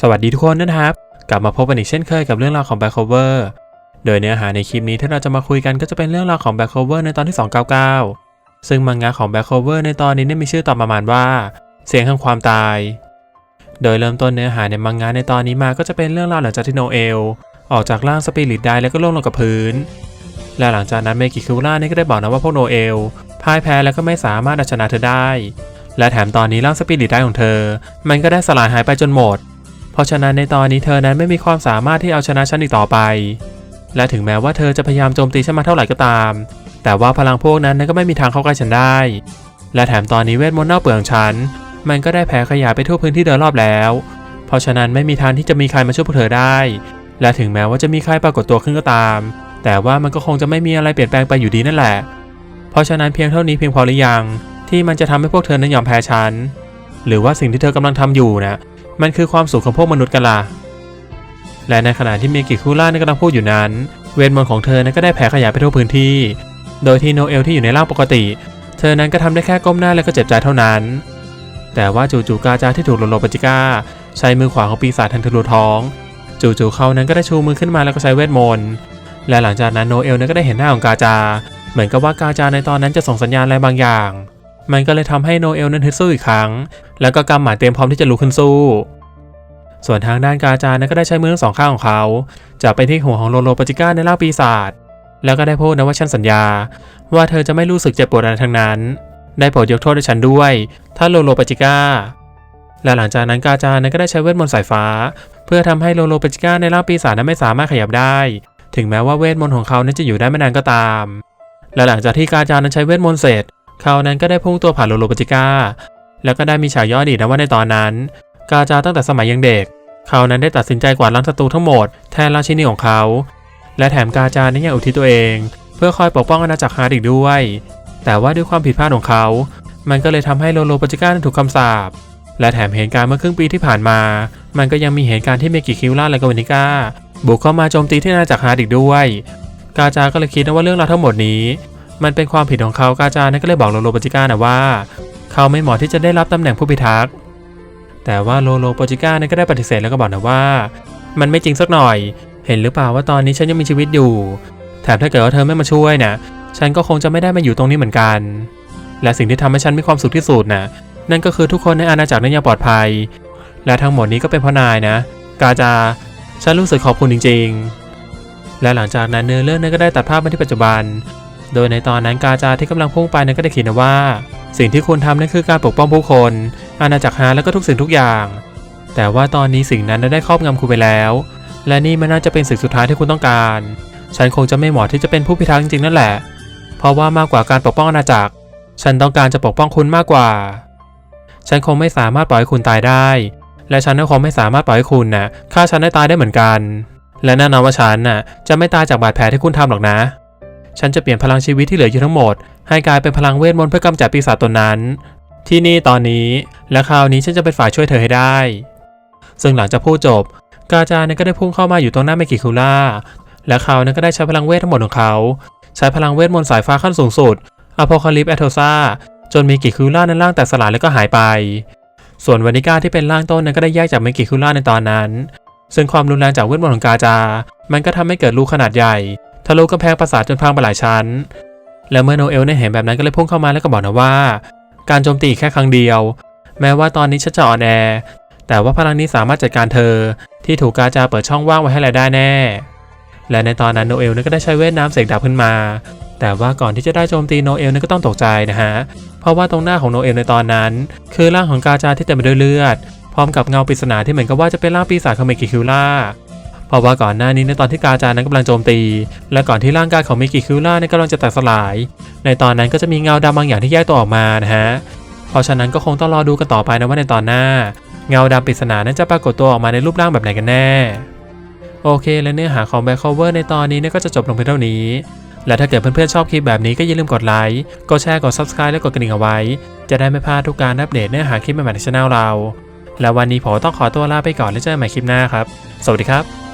สวัสดีทุกคนนะครับ กลับมาพบกันอีกเช่นเคยกับเรื่องราวของ Back Cover โดยเนื้อหาในคลิปนี้ที่เราจะมาคุยกันก็จะเป็นเรื่องราวของ Back Cover ในตอนที่ 299 ซึ่งมังงะของ Back Cover ในตอนนี้เนี่ยมีชื่อตอนประมาณว่า เสียงแห่งความตาย โดยเริ่มต้นเนื้อหาในมังงะในตอนนี้มาก็จะเป็นเรื่องราวหลังจากที่โนเอล ออกจากร่างสปิริตได้แล้วก็ล่วงลงกับพื้น และหลังจากนั้นเมกิคิวล่านี่ก็ได้บอกนะว่าพวกโนเอลพ่ายแพ้แล้วก็ไม่สามารถเอาชนะเธอได้ และแถมตอนนี้ร่างสปิริตได้ของเธอ มันก็ได้สลายหายไปจนหมด เพราะฉะนั้นในตอนนี้เธอนั้นไม่มีความสามารถที่เอาชนะฉันอีกต่อไป และถึงแม้ว่าเธอจะพยายามโจมตีฉันมาเท่าไหร่ก็ตาม แต่ว่าพลังพวกนั้นก็ไม่มีทางเข้าใกล้ฉันได้ และแถมตอนนี้เวทมนต์เน่าเปื่อยของฉัน มันก็ได้แผ่ขยายไปทั่วพื้นที่โดยรอบแล้ว เพราะฉะนั้นไม่มีทางที่จะมีใครมาช่วยพวกเธอได้ และถึงแม้ว่าจะมีใครปรากฏตัวขึ้นก็ตาม แต่ว่ามันก็คงจะไม่มีอะไรเปลี่ยนแปลงไปอยู่ดีนั่นแหละ เพราะฉะนั้นเพียงเท่านี้เพียงพอหรือยัง ที่มันจะทำให้พวกเธอนั้นยอมแพ้ฉัน หรือว่าสิ่งที่เธอกำลังทำอยู่นะ มันคือความสุขของพวกมนุษย์กันล่ะและในขณะที่เมกิคุล่านี่กำลังพูดอยู่นั้น เวทมนต์ของเธอนั้นก็ได้แผ่ขยายไปทั่วพื้นที่ โดยที่โนเอลที่อยู่ในร่างปกติ เธอนั้นก็ทำได้แค่ก้มหน้าและก็เจ็บใจเท่านั้น แต่ว่าจู่ๆกาจาที่ถูกโลโลปจิก้า ใช้มือขวาของปีศาจทันทะลุท้อง จู่ๆเขานั้นก็ได้ชูมือขึ้นมาแล้วก็ใช้เวทมนต์และหลังจากนั้นโนเอลนั้นก็ได้เห็นหน้าของกาจา เหมือนกับว่ากาจาในตอนนั้นจะส่งสัญญาณอะไรบางอย่าง มันก็เลยทำให้โนเอลนั้นฮึดสู้อีกครั้ง แล้วก็กำหมัดเตรียมพร้อมที่จะลุกขึ้นสู้ ส่วนทางด้านกาจานั้นก็ได้ใช้มือทั้งสองข้างของเขาจับไปที่หัวของโลโลปาจิก้าในร่างปีศาจแล้วก็ได้พูดนะว่าฉันสัญญา ว่าเธอจะไม่รู้สึกเจ็บปวดอะไรทั้งนั้น ได้โปรดยกโทษให้ฉันด้วย ถ้าโลโลปาจิก้าและหลังจากนั้นกาจานั้นก็ได้ใช้เวทมนต์สายฟ้า เพื่อทำให้โลโลปาจิก้าในร่างปีศาจนั้นไม่สามารถขยับได้ ถึงแม้ว่าเวทมนต์ของเขานั้นจะอยู่ได้ไม่นานก็ตาม และหลังจากที่กาจานั้นใช้เวทมนต์เสร็จ เขานั้นก็ได้พุ่งตัวผ่านโลโลปจิก้า แล้วก็ได้มีฉาย่ออดีตนะว่าในตอนนั้น กาจาตั้งแต่สมัยยังเด็ก เขานั้นได้ตัดสินใจกวาดล้างศัตรูทั้งหมดแทนราชินีของเขา และแถมกาจานั้นยังอุทิศตัวเอง เพื่อคอยปกป้องอาณาจักรฮาร์ดอีกด้วย แต่ว่าด้วยความผิดพลาดของเขา มันก็เลยทำให้โลโลปจิก้าถูกคำสาปและแถมเหตุการณ์เมื่อครึ่งปีที่ผ่านมา มันก็ยังมีเหตุการณ์ที่เมกิคิวล่าและกวนิก้าบุกเข้ามาโจมตีที่อาณาจักรฮาร์ดอีกด้วย กาจาก็เลยคิดนะว่าเรื่องราวทั้งหมดนี้ มันเป็นความผิดของเขากาจานั้นก็เลยบอกโลโลปจิก้านะว่า เขาไม่เหมาะที่จะได้รับตำแหน่งผู้พิทักษ์แต่ว่าโลโลปจิก้านั้นก็ได้ปฏิเสธแล้วก็บอกนะว่า มันไม่จริงสักหน่อย เห็นหรือเปล่าว่าตอนนี้ฉันยังมีชีวิตอยู่ แถมถ้าเกิดว่าเธอไม่มาช่วยนะฉันก็คงจะไม่ได้มาอยู่ตรงนี้เหมือนกัน และสิ่งที่ทำให้ฉันมีความสุขที่สุดน่ะนั่นก็คือทุกคนในอาณาจักรนั้นยังปลอดภัย และทั้งหมดนี้ก็เป็นเพราะนายนะ กาจา ฉันรู้สึกขอบคุณจริง ๆ และหลังจากนั้นเนื้อเรื่องนั้นก็ได้ตัดภาพมาที่ปัจจุบัน โดยในตอนนั้นกาจาที่กำลังพุ่งไปนั้นก็ได้เขียนว่า สิ่งที่คุณทำนั่นคือการปกป้องผู้คน อาณาจักรฮาแล้วก็ทุกสิ่งทุกอย่าง แต่ว่าตอนนี้สิ่งนั้นได้ครอบงำคุณไปแล้ว และนี่มันน่าจะเป็นสิ่งสุดท้ายที่คุณต้องการ ฉันคงจะไม่เหมาะที่จะเป็นผู้พิทักษ์จริงๆนั่นแหละ เพราะว่ามากกว่าการปกป้องอาณาจักร ฉันต้องการจะปกป้องคุณมากกว่า ฉันคงไม่สามารถปล่อยให้คุณตายได้ และฉันก็คงไม่สามารถปล่อยให้คุณน่ะฆ่าฉันได้ตายได้เหมือนกัน และแน่นอนว่าฉันน่ะจะไม่ตายจากบาดแผลที่คุณทำหรอกนะ ฉันจะเปลี่ยนพลังชีวิตที่เหลืออยู่ทั้งหมด ให้กลายเป็นพลังเวทมนต์เพื่อกำจัดปีศาจตนนั้น ที่นี่ตอนนี้ และคราวนี้ฉันจะเป็นฝ่ายช่วยเธอให้ได้ ซึ่งหลังจากพูดจบ กาจาเนี่ยก็ได้พุ่งเข้ามาอยู่ตรงหน้าเมกิคุล่า และเขาเนี่ยก็ได้ใช้พลังเวททั้งหมดของเขา ใช้พลังเวทมนต์สายฟ้าขั้นสูงสุดอโพคาลิปแอตโทซาจนเมกิคุล่านั้นร่างแตกสลายแล้วก็หายไป ส่วนวานิก้าที่เป็นร่างต้นนั้นก็ได้แยกจากเมกิคุล่าในตอนนั้น ซึ่งความรุนแรงจากเวทมนต์ของกาจา มันก็ทำให้เกิดรูขนาดใหญ่ ทะลุกำแพงปราสาทจนพังไปหลายชั้น และเมื่อโนเอลได้เห็นแบบนั้นก็เลยพุ่งเข้ามาแล้วก็บอกนะว่า การโจมตีแค่ครั้งเดียว แม้ว่าตอนนี้ฉันจะอ่อนแอ แต่ว่าพลังนี้สามารถจัดการเธอ ที่ถูกกาจาเปิดช่องว่างไว้ให้เราได้แน่ และในตอนนั้นโนเอลก็ได้ใช้เวทน้ำเสกดาบขึ้นมา แต่ว่าก่อนที่จะได้โจมตีโนเอลก็ต้องตกใจนะฮะ เพราะว่าตรงหน้าของโนเอลในตอนนั้น คือร่างของกาจาที่เต็มไปด้วยเลือด พร้อมกับเงาปริศนาที่เหมือนกับว่าจะเป็นร่างปีศาจของเมกิคิวล่า เพราะว่าก่อนหน้านี้ในตอนที่กาจานั้นกำลังโจมตี และก่อนที่ร่างกายของเมกิคิวล่านั้นกำลังจะแตกสลาย ในตอนนั้นก็จะมีเงาดำบางอย่างที่แยกตัวออกมานะฮะเพราะฉะนั้นก็คงต้องรอดูกันต่อไปนะว่าในตอนหน้า เงาดำปริศนานั้นจะปรากฏตัวออกมาในรูปร่างแบบไหนกันแน่ โอเค และเนื้อหาของ Back Cover ในตอนนี้เนี่ยก็จะจบลงเพียงเท่านี้ และถ้าเกิดเพื่อนๆชอบคลิปแบบนี้ก็อย่าลืมกดไลค์กดแชร์กด Subscribe และกดกระดิ่งเอาไว้ จะได้ไม่พลาดทุกการอัปเดตเนื้อหาคลิปใหม่ๆในช่องเรา และวันนี้ผมต้องขอตัวลาไปก่อนแล้วเจอกันใหม่คลิปหน้าครับ สวัสดีครับ